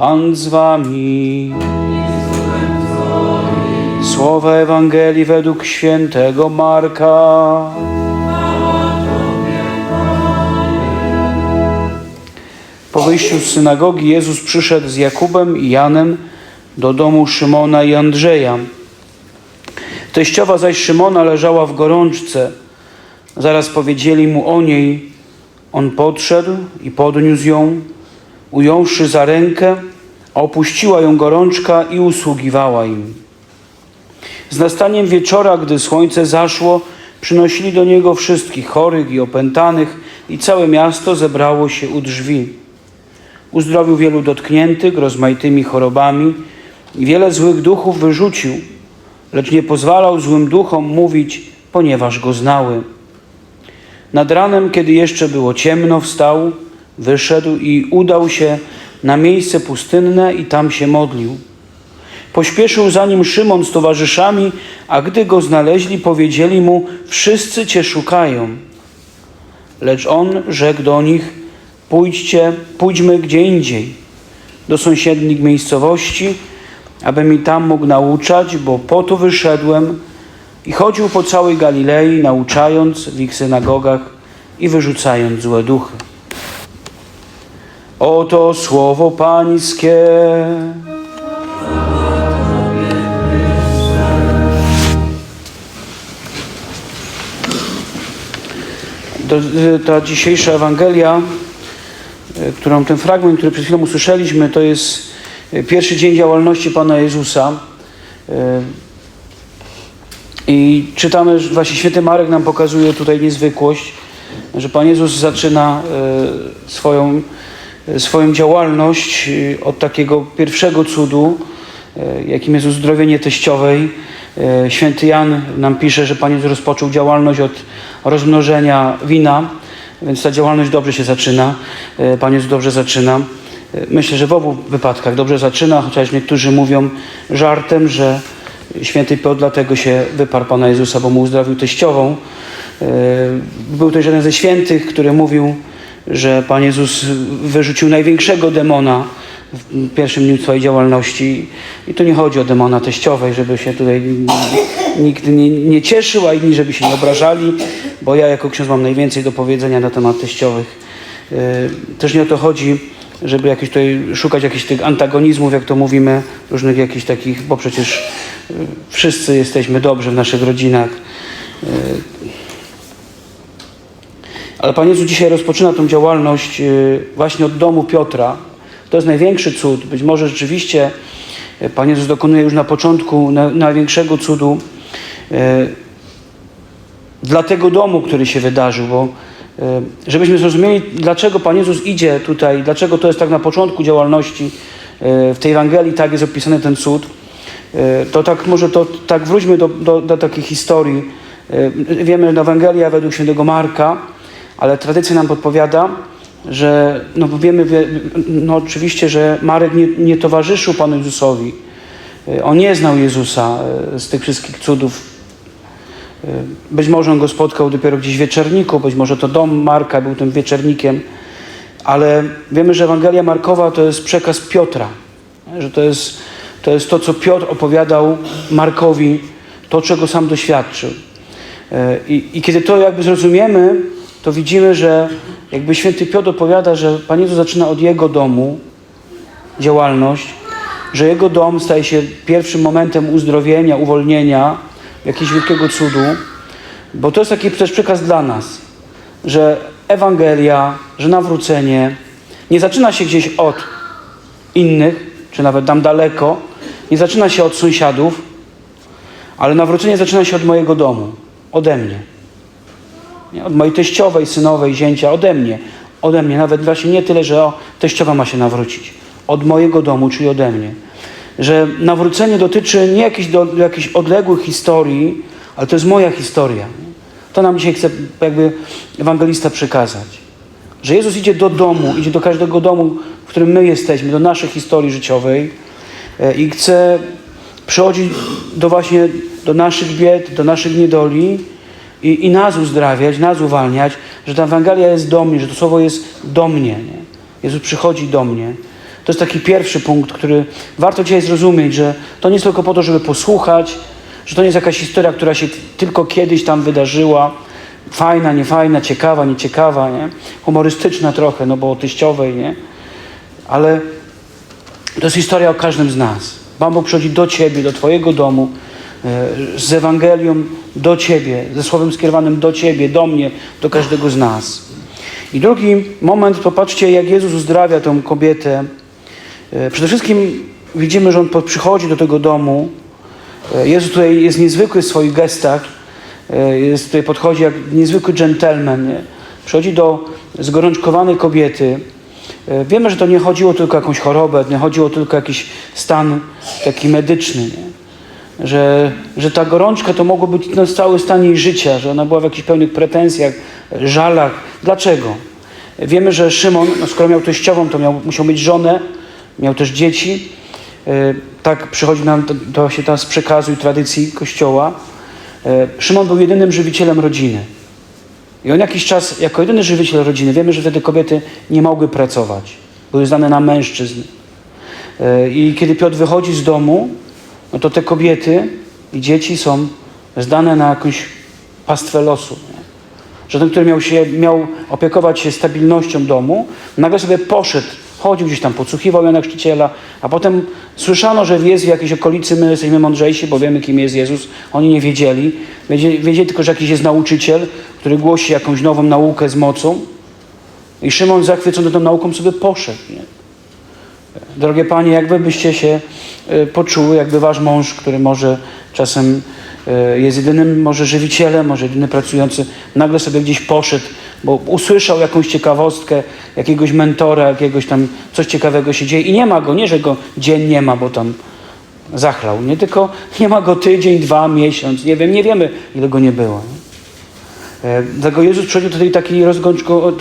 Pan z wami. Słowa Ewangelii według świętego Marka. Po wyjściu z synagogi Jezus przyszedł z Jakubem i Janem do domu Szymona i Andrzeja. Teściowa zaś Szymona leżała w gorączce. Zaraz powiedzieli mu o niej. On podszedł i podniósł ją, ująwszy za rękę, opuściła ją gorączka i usługiwała im. Z nastaniem wieczora, gdy słońce zaszło, przynosili do niego wszystkich chorych i opętanych i całe miasto zebrało się u drzwi. Uzdrowił wielu dotkniętych rozmaitymi chorobami i wiele złych duchów wyrzucił, lecz nie pozwalał złym duchom mówić, ponieważ go znały. Nad ranem, kiedy jeszcze było ciemno, wstał, wyszedł i udał się na miejsce pustynne i tam się modlił. Pośpieszył za nim Szymon z towarzyszami, a gdy go znaleźli, powiedzieli mu: Wszyscy cię szukają. Lecz on rzekł do nich: Pójdźcie, pójdźmy gdzie indziej, do sąsiednich miejscowości, aby mi tam mógł nauczać, bo po to wyszedłem i chodził po całej Galilei, nauczając w ich synagogach i wyrzucając złe duchy. Oto słowo Pańskie. Do, ta dzisiejsza Ewangelia, e, którą ten fragment, który przed chwilą usłyszeliśmy, to jest e, pierwszy dzień działalności Pana Jezusa. I czytamy, że właśnie święty Marek nam pokazuje tutaj niezwykłość, że Pan Jezus zaczyna swoją, swoją działalność od takiego pierwszego cudu, jakim jest uzdrowienie teściowej. Święty Jan nam pisze, że Pan Jezus rozpoczął działalność od rozmnożenia wina, więc ta działalność dobrze się zaczyna. Pan Jezus dobrze zaczyna. Myślę, że w obu wypadkach dobrze zaczyna, chociaż niektórzy mówią żartem, że święty Piotr dlatego się wyparł Pana Jezusa, bo mu uzdrowił teściową. Był też jeden ze świętych, który mówił, że Pan Jezus wyrzucił największego demona w pierwszym dniu swojej działalności. I tu nie chodzi o demona teściowej, żeby się tutaj nikt nie, nie cieszył, a inni, żeby się nie obrażali, bo ja jako ksiądz mam najwięcej do powiedzenia na temat teściowych. Też nie o to chodzi, żeby jakieś tutaj szukać jakichś tych antagonizmów, jak to mówimy, różnych jakichś takich, bo przecież wszyscy jesteśmy dobrzy w naszych rodzinach. Ale Pan Jezus dzisiaj rozpoczyna tą działalność właśnie od domu Piotra. To jest największy cud. Być może rzeczywiście Pan Jezus dokonuje już na początku na, największego cudu e, dla tego domu, który się wydarzył, bo żebyśmy zrozumieli, dlaczego Pan Jezus idzie tutaj, dlaczego to jest tak na początku działalności w tej Ewangelii, tak jest opisany ten cud, to tak może to tak wróćmy do, do, do takiej historii. Wiemy, że Ewangelia według świętego Marka, ale tradycja nam podpowiada, że no wiemy, no oczywiście, że Marek nie, nie towarzyszył Panu Jezusowi. On nie znał Jezusa z tych wszystkich cudów. Być może on go spotkał dopiero gdzieś w wieczerniku, być może to dom Marka był tym wieczernikiem, ale wiemy, że Ewangelia Markowa to jest przekaz Piotra, że to jest to, jest to co Piotr opowiadał Markowi, to czego sam doświadczył. I, i kiedy to jakby zrozumiemy, to widzimy, że jakby święty Piotr opowiada, że Pan Jezus zaczyna od jego domu działalność, że jego dom staje się pierwszym momentem uzdrowienia, uwolnienia, jakiegoś wielkiego cudu, bo to jest taki też przekaz dla nas, że Ewangelia, że nawrócenie nie zaczyna się gdzieś od innych, czy nawet tam daleko, nie zaczyna się od sąsiadów, ale nawrócenie zaczyna się od mojego domu, ode mnie. Nie? Od mojej teściowej, synowej, zięcia, ode mnie. Ode mnie. Nawet właśnie nie tyle, że o, teściowa ma się nawrócić. Od mojego domu, czyli ode mnie. Że nawrócenie dotyczy nie jakichś, do, jakichś odległych historii, ale to jest moja historia. To nam dzisiaj chce jakby ewangelista przekazać. Że Jezus idzie do domu, idzie do każdego domu, w którym my jesteśmy, do naszej historii życiowej e, i chce przychodzić do właśnie do naszych bied, do naszych niedoli i, i nas uzdrawiać, nas uwalniać, że ta Ewangelia jest do mnie, że to słowo jest do mnie. Nie? Jezus przychodzi do mnie. To jest taki pierwszy punkt, który warto dzisiaj zrozumieć, że to nie jest tylko po to, żeby posłuchać, że to nie jest jakaś historia, która się tylko kiedyś tam wydarzyła, fajna, niefajna, ciekawa, nieciekawa, nie? humorystyczna trochę, no bo o nie? Ale to jest historia o każdym z nas. Bóg przychodzi do Ciebie, do Twojego domu, z Ewangelią do Ciebie, ze Słowem skierowanym do Ciebie, do mnie, do każdego z nas. I drugi moment, popatrzcie, jak Jezus uzdrawia tą kobietę. E, Przede wszystkim widzimy, że On przychodzi do tego domu. E, Jezus tutaj jest niezwykły w swoich gestach. E, Jest tutaj podchodzi jak niezwykły dżentelmen. Przychodzi do zgorączkowanej kobiety. E, Wiemy, że to nie chodziło tylko o jakąś chorobę, nie chodziło tylko o jakiś stan taki medyczny. Nie? Że, że ta gorączka to mogło być no, cały stan jej życia, że ona była w jakichś pełnych pretensjach, żalach. Dlaczego? Wiemy, że Szymon, no, skoro miał teściową, to miał, musiał mieć żonę, miał też dzieci. E, Tak przychodzi nam to, to się teraz z przekazu i tradycji Kościoła. E, Szymon był jedynym żywicielem rodziny. I on jakiś czas, jako jedyny żywiciel rodziny, wiemy, że wtedy kobiety nie mogły pracować. Były zdane na mężczyzn. E, I kiedy Piotr wychodzi z domu, no to te kobiety i dzieci są zdane na jakąś pastwę losu. Nie? Że ten, który miał, się, miał opiekować się stabilnością domu, nagle sobie poszedł, chodził gdzieś tam, podsłuchiwał Jana Chrzciciela, a potem słyszano, że jest w jakiejś okolicy, my jesteśmy mądrzejsi, bo wiemy, kim jest Jezus. Oni nie wiedzieli. Wiedzieli, wiedzieli tylko, że jakiś jest nauczyciel, który głosi jakąś nową naukę z mocą. I Szymon zachwycony tą nauką sobie poszedł. Nie? Drogie Panie, jakby byście się y, poczuły, jakby Wasz mąż, który może czasem y, jest jedynym może żywicielem, może jedyny pracujący, nagle sobie gdzieś poszedł, bo usłyszał jakąś ciekawostkę, jakiegoś mentora, jakiegoś tam coś ciekawego się dzieje i nie ma go, nie, że go dzień nie ma, bo tam zachlał, nie, tylko nie ma go tydzień, dwa, miesiąc, nie wiem, nie wiemy, ile go nie było. Nie? E, Dlatego Jezus przychodził do tej takiej, rozgączko,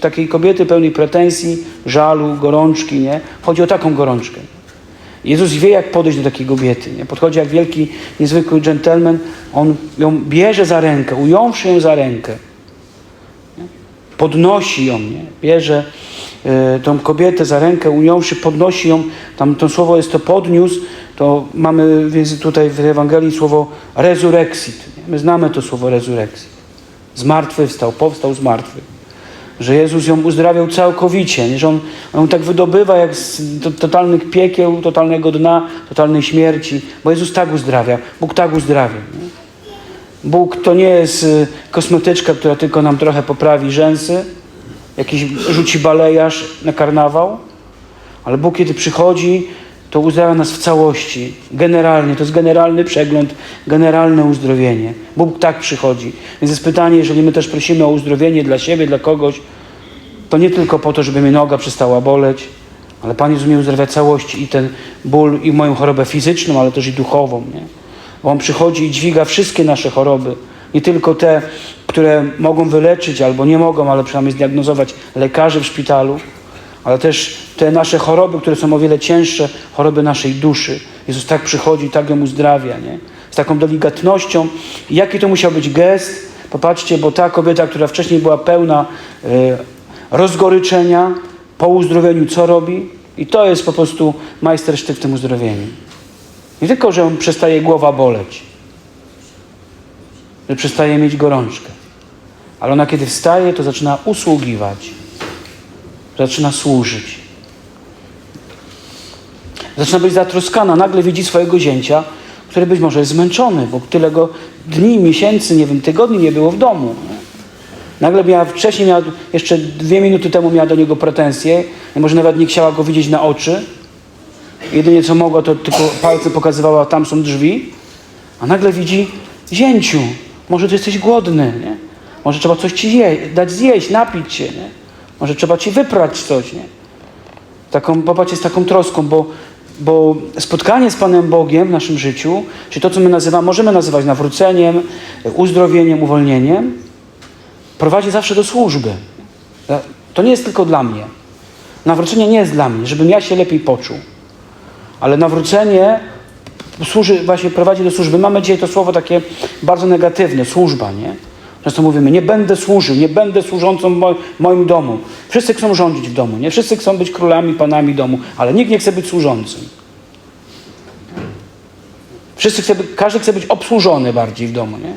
takiej, kobiety pełnej pretensji, żalu, gorączki. Nie? Chodzi o taką gorączkę. Jezus wie, jak podejść do takiej kobiety. Nie? Podchodzi jak wielki, niezwykły dżentelmen. On ją bierze za rękę, ująwszy ją za rękę. Nie? Podnosi ją, nie? bierze e, tą kobietę za rękę, ująwszy, podnosi ją. Tam to słowo jest to podniósł. To mamy więc tutaj w Ewangelii słowo resurrexit. My znamy to słowo resurrexit. Zmartwychwstał, powstał z. Że Jezus ją uzdrawiał całkowicie, że on, on tak wydobywa jak z to, totalnych piekieł, totalnego dna, totalnej śmierci, bo Jezus tak uzdrawia, Bóg tak uzdrawia. Nie? Bóg to nie jest y, kosmetyczka, która tylko nam trochę poprawi rzęsy, jakiś rzuci balejarz na karnawał, ale Bóg kiedy przychodzi, to uzdrawia nas w całości, generalnie. To jest generalny przegląd, generalne uzdrowienie. Bóg tak przychodzi. Więc jest pytanie, jeżeli my też prosimy o uzdrowienie dla siebie, dla kogoś, to nie tylko po to, żeby mnie noga przestała boleć, ale Pan Jezus mnie uzdrawia całości i ten ból, i moją chorobę fizyczną, ale też i duchową. Nie? Bo On przychodzi i dźwiga wszystkie nasze choroby. Nie tylko te, które mogą wyleczyć albo nie mogą, ale przynajmniej zdiagnozować lekarze w szpitalu, ale też te nasze choroby, które są o wiele cięższe, choroby naszej duszy. Jezus tak przychodzi, tak ją uzdrawia, nie? Z taką delikatnością. I jaki to musiał być gest? Popatrzcie, bo ta kobieta, która wcześniej była pełna e, rozgoryczenia, po uzdrowieniu co robi? I to jest po prostu majstersztyk w tym uzdrowieniu. Nie tylko, że przestaje głowa boleć, że przestaje mieć gorączkę, ale ona kiedy wstaje, to zaczyna usługiwać zaczyna służyć. Zaczyna być zatroskana. Nagle widzi swojego zięcia, który być może jest zmęczony, bo tyle go dni, miesięcy, nie wiem, tygodni nie było w domu. Nagle miała, wcześniej miała, jeszcze dwie minuty temu miała do niego pretensje może nawet nie chciała go widzieć na oczy. Jedynie co mogła, to tylko palce pokazywała, tam są drzwi. A nagle widzi, zięciu, może ty jesteś głodny, nie? Może trzeba coś ci je, dać zjeść, napić się, nie? Może trzeba ci wyprać coś, nie? Taką, popatrzcie, z taką troską, bo, bo spotkanie z Panem Bogiem w naszym życiu, czy to, co my nazywamy, możemy nazywać nawróceniem, uzdrowieniem, uwolnieniem, prowadzi zawsze do służby. To nie jest tylko dla mnie. Nawrócenie nie jest dla mnie, żebym ja się lepiej poczuł. Ale nawrócenie służy, właśnie prowadzi do służby. Mamy dzisiaj to słowo takie bardzo negatywne, służba, nie? Często mówimy, nie będę służył, nie będę służącą moim domu. Wszyscy chcą rządzić w domu, nie? Wszyscy chcą być królami, panami domu, ale nikt nie chce być służącym. Wszyscy chce, każdy chce być obsłużony bardziej w domu, nie?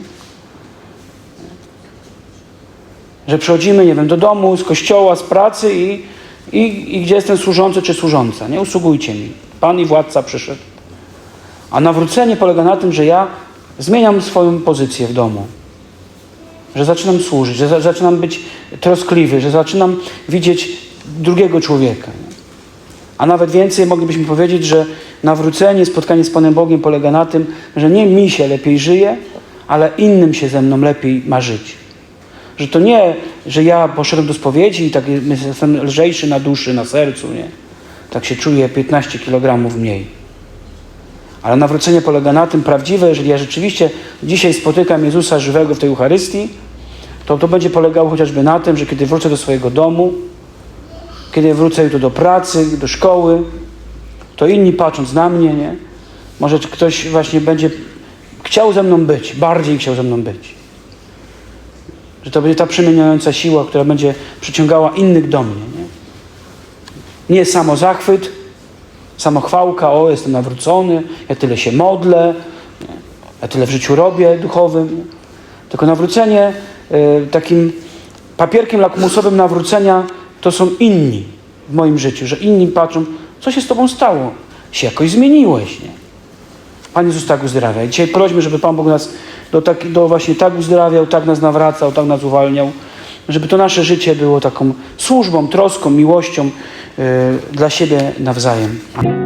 Że przychodzimy, nie wiem, do domu, z kościoła, z pracy i, i, i gdzie jest ten służący czy służąca? Nie usługujcie mi. Pan i władca przyszedł. A nawrócenie polega na tym, że ja zmieniam swoją pozycję w domu. Że zaczynam służyć, że za, zaczynam być troskliwy, że zaczynam widzieć drugiego człowieka. A nawet więcej moglibyśmy powiedzieć, że nawrócenie, spotkanie z Panem Bogiem polega na tym, że nie mi się lepiej żyje, ale innym się ze mną lepiej ma żyć. Że to nie, że ja poszedłem do spowiedzi i tak jestem lżejszy na duszy, na sercu, nie? Tak się czuję 15 kg mniej. Ale nawrócenie polega na tym prawdziwe, jeżeli ja rzeczywiście dzisiaj spotykam Jezusa żywego w tej Eucharystii, to to będzie polegało chociażby na tym, że kiedy wrócę do swojego domu, kiedy wrócę jutro do pracy, do szkoły, to inni patrząc na mnie, nie? Może ktoś właśnie będzie chciał ze mną być, bardziej chciał ze mną być. Że to będzie ta przemieniająca siła, która będzie przyciągała innych do mnie. Nie, nie samo zachwyt, samochwałka, o jestem nawrócony, ja tyle się modlę, nie? ja tyle w życiu robię duchowym. Nie? Tylko nawrócenie, takim papierkiem lakmusowym nawrócenia to są inni w moim życiu, że inni patrzą, co się z Tobą stało? Się jakoś zmieniłeś, nie? Pan Jezus tak uzdrawia. Dzisiaj prośmy, żeby Pan Bóg nas do, tak, do właśnie tak uzdrawiał, tak nas nawracał, tak nas uwalniał, żeby to nasze życie było taką służbą, troską, miłością yy, dla siebie nawzajem.